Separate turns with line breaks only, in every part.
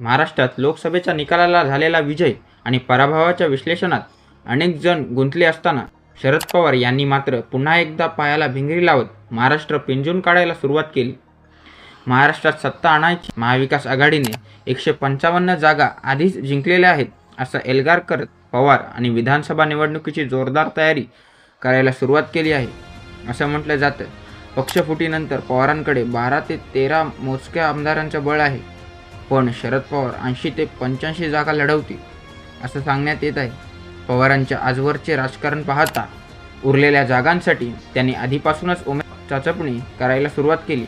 महाराष्ट्रात लोकसभेच्या निकालाला झालेला विजय आणि पराभवाच्या विश्लेषणात अनेक जण गुंतले असताना शरद पवार यांनी मात्र पुन्हा एकदा पायाला भिंगरी लावत महाराष्ट्र पिंजून काढायला सुरुवात केली. महाराष्ट्रात सत्ता आणायची महाविकास आघाडीने एकशे पंचावन्न जागा आधीच जिंकलेल्या आहेत असा एल्गार करत पवार आणि विधानसभा निवडणुकीची जोरदार तयारी करायला सुरुवात केली आहे. असं म्हटलं जातं. पक्षफुटीनंतर पवारांकडे बारा ते तेरा मोजक्या आमदारांचं बळ आहे. पण शरद पवार ऐंशी ते पंच्याऐंशी जागा लढवतील असं सांगण्यात येत आहे. पवारांच्या आजवरचे राजकारण पाहता उरलेल्या जागांसाठी त्यांनी आधीपासूनच उमेद चाचपणी करायला सुरुवात केली.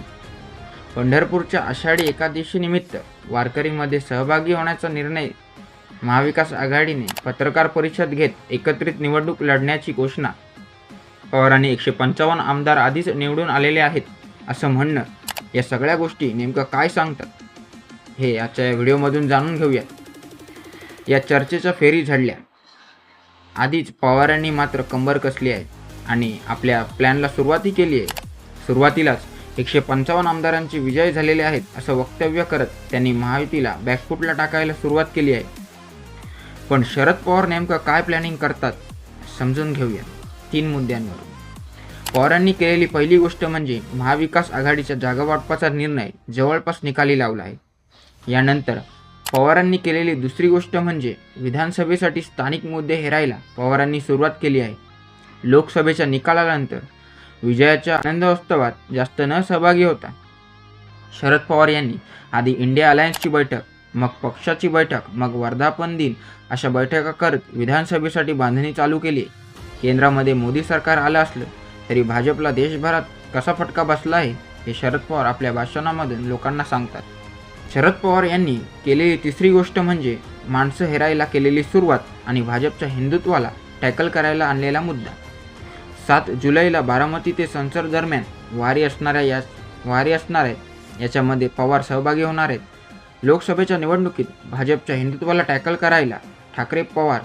पंढरपूरच्या आषाढी एकादशीनिमित्त वारकरीमध्ये सहभागी होण्याचा निर्णय महाविकास आघाडीने पत्रकार परिषद घेत एकत्रित निवडणूक लढण्याची घोषणा. पवारांनी एकशे पंचावन्न आमदार आधीच निवडून आलेले आहेत असं म्हणणं या सगळ्या गोष्टी नेमकं काय सांगतात? हे आजच्या या व्हिडिओमधून जाणून घेऊयात या चर्चेच्या फेरी झडल्या. आधीच पवारांनी मात्र कंबर कसली आहे आणि आपल्या प्लॅनला सुरुवाती केली आहे. सुरुवातीलाच एकशे पंचावन्न आमदारांचे विजय झालेले आहेत असं वक्तव्य करत त्यांनी महायुतीला बॅकफूटला टाकायला सुरुवात केली आहे. पण शरद पवार नेमकं काय प्लॅनिंग करतात समजून घेऊया. तीन मुद्द्यांवर. पवारांनी केलेली पहिली गोष्ट म्हणजे महाविकास आघाडीच्या जागावाटपाचा निर्णय जवळपास निकाली लावला आहे. यानंतर पवारांनी केलेली दुसरी गोष्ट म्हणजे विधानसभेसाठी स्थानिक मुद्दे हेरायला पवारांनी सुरुवात केली आहे. लोकसभेच्या निकालानंतर विजयाच्या आनंदोत्सवात जास्त न सहभागी होता शरद पवार यांनी आधी इंडिया अलायन्सची बैठक मग पक्षाची बैठक मग वर्धापन दिन अशा बैठका करत विधानसभेसाठी बांधणी चालू केली. केंद्रामध्ये मोदी सरकार आलं असलं तरी भाजपला देशभरात कसा फटका बसला आहे हे शरद पवार आपल्या भाषणामधून लोकांना सांगतात. शरद पवार यांनी केलेली तिसरी गोष्ट म्हणजे माणसं हेरायला केलेली सुरुवात आणि भाजपच्या हिंदुत्वाला टॅकल करायला आणलेला मुद्दा. सात जुलैला बारामती ते संसद दरम्यान वारी असणाऱ्या या वारी असणार याच्यामध्ये पवार सहभागी होणार आहेत. लोकसभेच्या निवडणुकीत भाजपच्या हिंदुत्वाला टॅकल करायला ठाकरे पवार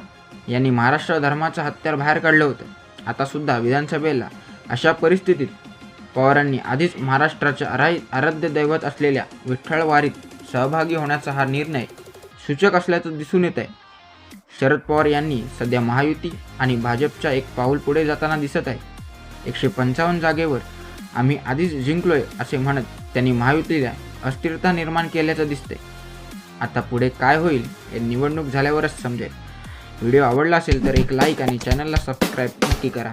यांनी महाराष्ट्र धर्माचं हत्यार बाहेर काढलं होतं. आतासुद्धा विधानसभेला अशा परिस्थितीत पवारांनी आधीच महाराष्ट्राच्या आराय आराध्य दैवत असलेल्या विठ्ठल वारीत सहभागी होण्याचा हा निर्णय सूचक असल्याचं दिसून येत आहे शरद पवार यांनी सध्या महायुती आणि भाजपच्या एक पाऊल पुढे जाताना दिसत आहे. एकशे पंचावन्न जागेवर आम्ही आधीच जिंकलोय असे म्हणत त्यांनी महायुतीला अस्थिरता निर्माण केल्याचं दिसते आता पुढे काय होईल हे निवडणूक झाल्यावरच समजेल. व्हिडिओ आवडला असेल तर एक लाईक आणि चॅनलला सबस्क्राईब नक्की करा.